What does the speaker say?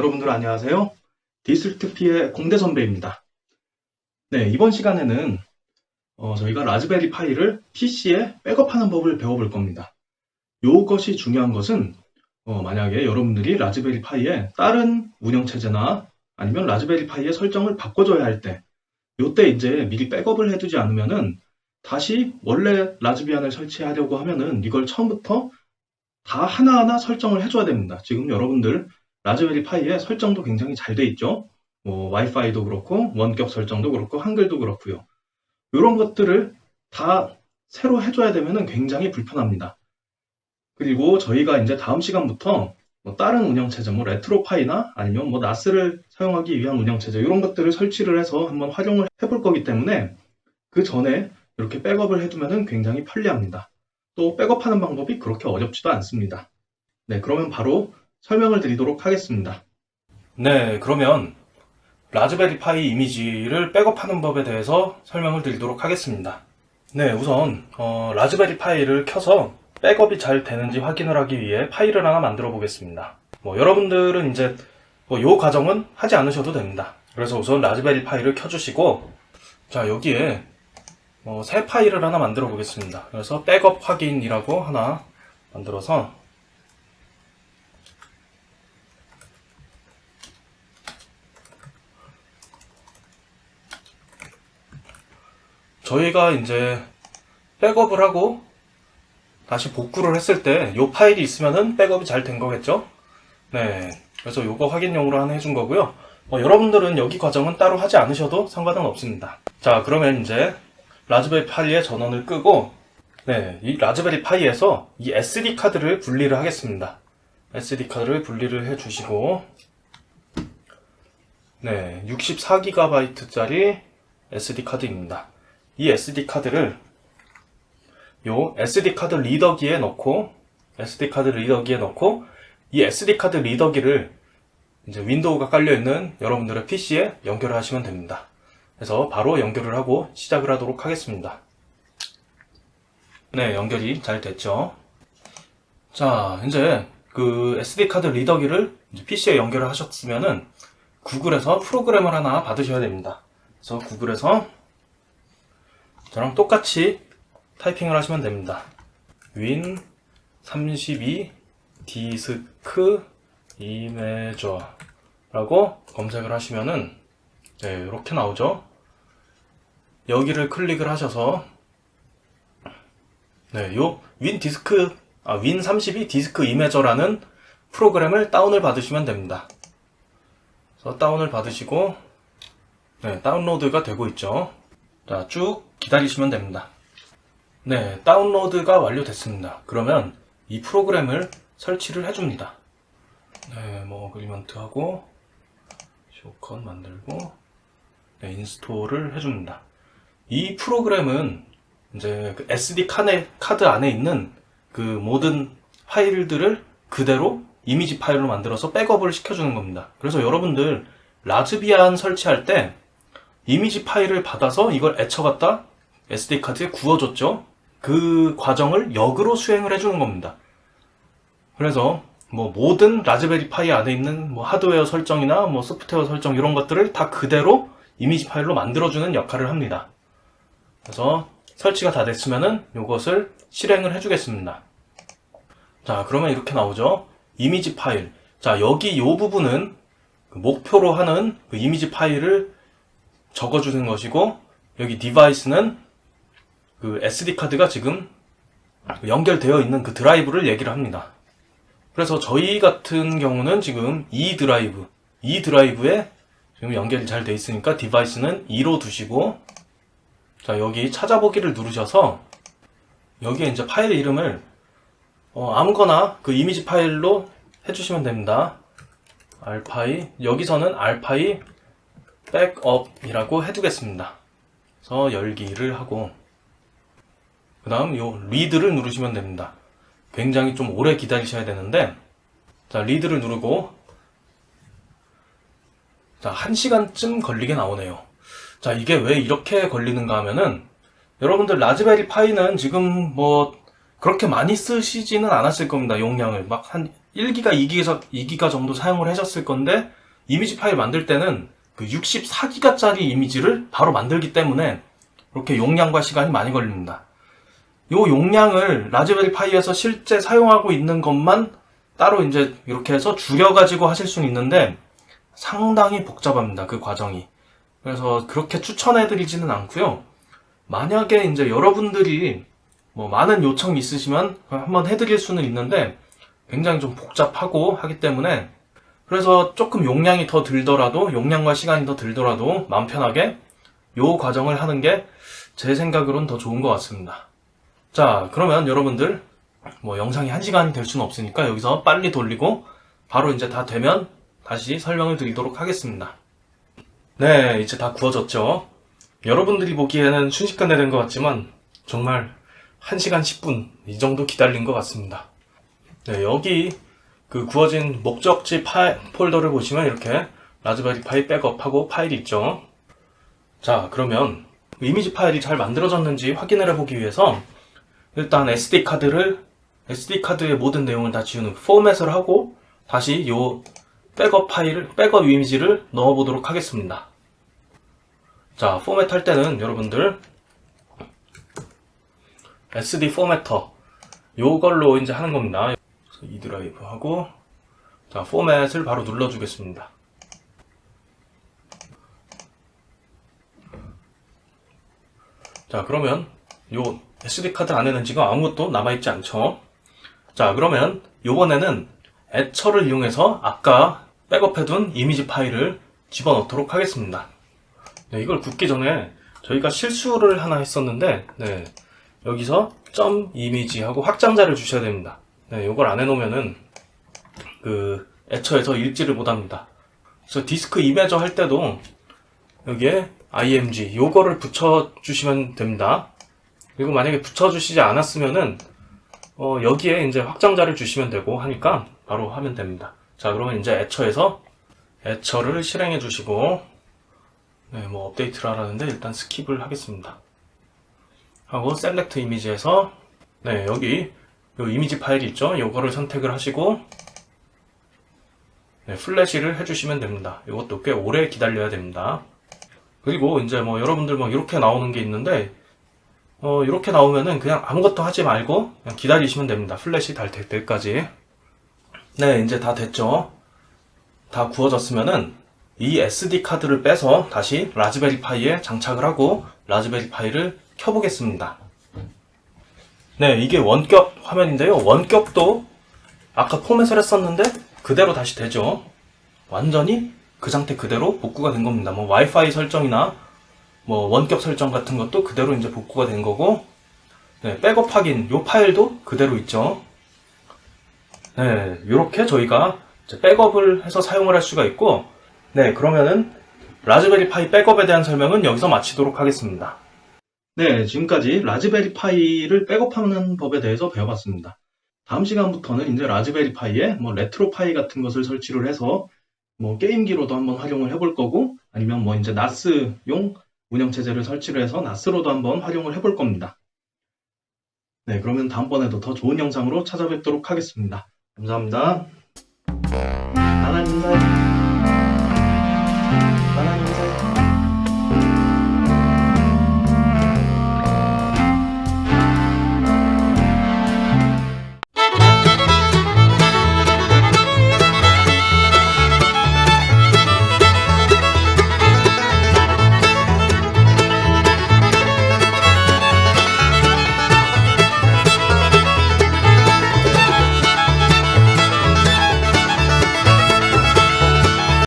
여러분들 안녕하세요. 디스트 피의 공대 선배입니다. 네, 이번 시간에는 어, 저희가 라즈베리 파이를 PC에 백업하는 법을 배워볼 겁니다. 요것이 중요한 것은 어, 만약에 여러분들이 라즈베리 파이에 다른 운영체제나 아니면 라즈베리 파이의 설정을 바꿔줘야 할 때, 요때 이제 미리 백업을 해두지 않으면은 다시 원래 라즈비안을 설치하려고 하면은 이걸 처음부터 다 하나하나 설정을 해줘야 됩니다. 지금 여러분들 라즈베리 파이에 설정도 굉장히 잘 돼 있죠. 뭐 와이파이도 그렇고 원격 설정도 그렇고 한글도 그렇고요. 이런 것들을 다 새로 해줘야 되면은 굉장히 불편합니다. 그리고 저희가 이제 다음 시간부터 뭐 다른 운영체제, 뭐 레트로파이나 아니면 뭐 나스를 사용하기 위한 운영체제 이런 것들을 설치를 해서 한번 활용을 해볼 거기 때문에 그 전에 이렇게 백업을 해두면은 굉장히 편리합니다. 또 백업하는 방법이 그렇게 어렵지도 않습니다. 네, 그러면 바로 설명을 드리도록 하겠습니다. 네, 그러면 라즈베리 파이 이미지를 백업하는 법에 대해서 설명을 드리도록 하겠습니다. 네, 우선 어, 라즈베리 파이를 켜서 백업이 잘 되는지 확인을 하기 위해 파일을 하나 만들어 보겠습니다. 뭐 여러분들은 이제 뭐 요 과정은 하지 않으셔도 됩니다. 그래서 우선 라즈베리 파이를 켜주시고 자 여기에 어, 새 파일을 하나 만들어 보겠습니다. 그래서 백업 확인이라고 하나 만들어서 저희가 이제 백업을 하고 다시 복구를 했을 때 이 파일이 있으면은 백업이 잘 된 거겠죠? 네. 그래서 요거 확인용으로 하나 해준 거고요. 뭐 여러분들은 여기 과정은 따로 하지 않으셔도 상관은 없습니다. 자, 그러면 이제 라즈베리 파이의 전원을 끄고 네, 이 라즈베리 파이에서 이 SD 카드를 분리를 하겠습니다. SD 카드를 분리를 해 주시고 네, 64GB짜리 SD 카드입니다. 이 SD 카드를 요 SD 카드 리더기에 넣고 SD 카드 리더기에 넣고 이 SD 카드 리더기를 이제 윈도우가 깔려 있는 여러분들의 PC에 연결을 하시면 됩니다. 그래서 바로 연결을 하고 시작을 하도록 하겠습니다. 네, 연결이 잘 됐죠. 자, 이제 그 SD 카드 리더기를 PC에 연결을 하셨으면은 구글에서 프로그램을 하나 받으셔야 됩니다. 그래서 구글에서 저랑 똑같이 타이핑을 하시면 됩니다. 윈32 디스크 이메저라고 검색을 하시면은 네, 이렇게 나오죠. 여기를 클릭을 하셔서 네, 요 윈 디스크 아, 윈 32 디스크 이메저라는 프로그램을 다운을 받으시면 됩니다. 그래서 다운을 받으시고 네, 다운로드가 되고 있죠. 자, 쭉 기다리시면 됩니다. 네, 다운로드가 완료됐습니다. 그러면 이 프로그램을 설치를 해줍니다. 네, 뭐 어그리먼트 하고 쇼컷 만들고 네, 인스톨을 해줍니다. 이 프로그램은 이제 그 SD 카네, 카드 안에 있는 그 모든 파일들을 그대로 이미지 파일로 만들어서 백업을 시켜주는 겁니다. 그래서 여러분들 라즈비안 설치할 때 이미지 파일을 받아서 이걸 애쳐갖다 SD 카드에 구워줬죠. 그 과정을 역으로 수행을 해주는 겁니다. 그래서 뭐 모든 라즈베리 파이 안에 있는 뭐 하드웨어 설정이나 뭐 소프트웨어 설정 이런 것들을 다 그대로 이미지 파일로 만들어주는 역할을 합니다. 그래서 설치가 다 됐으면은 이것을 실행을 해주겠습니다. 자, 그러면 이렇게 나오죠. 이미지 파일. 자, 여기 이 부분은 그 목표로 하는 그 이미지 파일을 적어주는 것이고, 여기 디바이스는 그 SD 카드가 지금 연결되어 있는 그 드라이브를 얘기를 합니다. 그래서 저희 같은 경우는 지금 이 드라이브, 이 드라이브에 지금 연결이 잘 돼 있으니까 디바이스는 2로 두시고 자 여기 찾아보기를 누르셔서 여기에 이제 파일 이름을 어, 아무거나 그 이미지 파일로 해주시면 됩니다. 알파이 여기서는 알파이 백업이라고 해두겠습니다. 그래서 열기를 하고 그 다음 요 리드를 누르시면 됩니다. 굉장히 좀 오래 기다리셔야 되는데 자 리드를 누르고 자 1시간쯤 걸리게 나오네요. 자 이게 왜 이렇게 걸리는가 하면은 여러분들 라즈베리 파이는 지금 뭐 그렇게 많이 쓰시지는 않았을 겁니다. 용량을 막 한 1기가, 2기가, 2기가 정도 사용을 하셨을 건데, 이미지 파일 만들 때는 그 64기가짜리 이미지를 바로 만들기 때문에 이렇게 용량과 시간이 많이 걸립니다. 요 용량을 라즈베리 파이에서 실제 사용하고 있는 것만 따로 이제 이렇게 해서 줄여가지고 하실 수는 있는데 상당히 복잡합니다. 그 과정이. 그래서 그렇게 추천해드리지는 않고요. 만약에 이제 여러분들이 뭐 많은 요청이 있으시면 한번 해드릴 수는 있는데 굉장히 좀 복잡하고 하기 때문에 그래서 조금 용량이 더 들더라도 용량과 시간이 더 들더라도 마음 편하게 요 과정을 하는 게 제 생각으로는 더 좋은 것 같습니다. 자 그러면 여러분들 뭐 영상이 한 시간이 될 수는 없으니까 여기서 빨리 돌리고 바로 이제 다 되면 다시 설명을 드리도록 하겠습니다. 네 이제 다 구워졌죠. 여러분들이 보기에는 순식간에 된 것 같지만 정말 1시간 10분 이 정도 기다린 것 같습니다. 네, 여기 그 구워진 목적지 파일, 폴더를 보시면 이렇게 라즈베리 파이 백업하고 파일이 있죠. 자, 그러면 이미지 파일이 잘 만들어졌는지 확인을 해보기 위해서 일단 SD 카드를 SD 카드의 모든 내용을 다 지우는 포맷을 하고 다시 요 백업 파일을 백업 이미지를 넣어보도록 하겠습니다. 자, 포맷 할 때는 여러분들 SD 포매터 요걸로 이제 하는 겁니다. 이 드라이브 하고 자, 포맷을 바로 눌러 주겠습니다. 자, 그러면 요 SD 카드 안에는 지금 아무것도 남아있지 않죠? 자, 그러면 요번에는 애처를 이용해서 아까 백업해둔 이미지 파일을 집어넣도록 하겠습니다. 네, 이걸 굽기 전에 저희가 실수를 하나 했었는데, 네, 여기서 점 이미지 하고 확장자를 주셔야 됩니다. 네, 이걸 안 해놓으면은 그 애처에서 읽지를 못합니다. 그래서 디스크 이메저 할 때도 여기에 img 요거를 붙여주시면 됩니다. 그리고 만약에 붙여주시지 않았으면은 어, 여기에 이제 확장자를 주시면 되고 하니까 바로 하면 됩니다. 자, 그러면 이제 애처에서 애처를 실행해 주시고 네, 뭐 업데이트를 하라는데 일단 스킵을 하겠습니다. 하고 셀렉트 이미지에서 네, 여기 요 이미지 파일이 있죠. 요거를 선택을 하시고 네, 플래시를 해주시면 됩니다. 이것도 꽤 오래 기다려야 됩니다. 그리고 이제 뭐 여러분들 뭐 이렇게 나오는 게 있는데 어 이렇게 나오면은 그냥 아무것도 하지 말고 그냥 기다리시면 됩니다. 플래시 달 될 때까지. 네, 이제 다 됐죠. 다 구워졌으면은 이 SD 카드를 빼서 다시 라즈베리 파이에 장착을 하고 라즈베리 파이를 켜보겠습니다. 네, 이게 원격 화면인데요. 원격도 아까 포맷을 했었는데 그대로 다시 되죠. 완전히 그 상태 그대로 복구가 된 겁니다. 뭐 와이파이 설정이나 뭐 원격 설정 같은 것도 그대로 이제 복구가 된 거고 네, 백업 확인 요 파일도 그대로 있죠. 네, 이렇게 저희가 백업을 해서 사용을 할 수가 있고 네, 그러면은 라즈베리 파이 백업에 대한 설명은 여기서 마치도록 하겠습니다. 네, 지금까지 라즈베리 파이를 백업하는 법에 대해서 배워봤습니다. 다음 시간부터는 이제 라즈베리 파이에 뭐 레트로 파이 같은 것을 설치를 해서 뭐 게임기로도 한번 활용을 해볼 거고 아니면 뭐 이제 나스용 운영체제를 설치를 해서 나스로도 한번 활용을 해볼 겁니다. 네, 그러면 다음번에도 더 좋은 영상으로 찾아뵙도록 하겠습니다. 감사합니다.